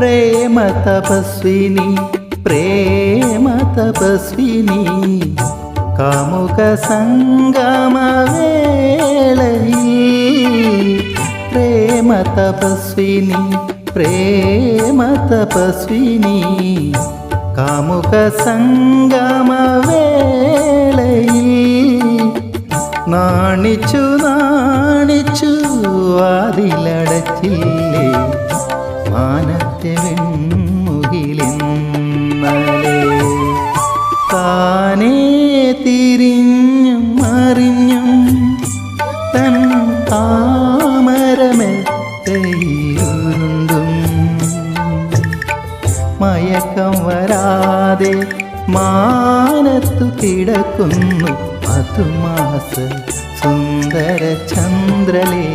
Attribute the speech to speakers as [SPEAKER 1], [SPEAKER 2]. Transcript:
[SPEAKER 1] ప్రేమ తపస్విని ప్రేమ తపస్విని. కాముక సంగమ ప్రేమ తపస్విని ప్రేమ తపస్విని. కాముక సంగమ നാണിച്ചു നാണിച്ചു വാതിലടച്ചില്ലേ മാന മാനത്തെ വെൺമുകിലിന്നലെ താനേ തിരിഞ്ഞും മറിഞ്ഞും തൻ താമരമെത്തയിരുണ്ടും മയക്കം വരാതെ മാനത്തു കിടക്കുന്നു അതുമാസ സുന്ദര ചന്ദ്രലേ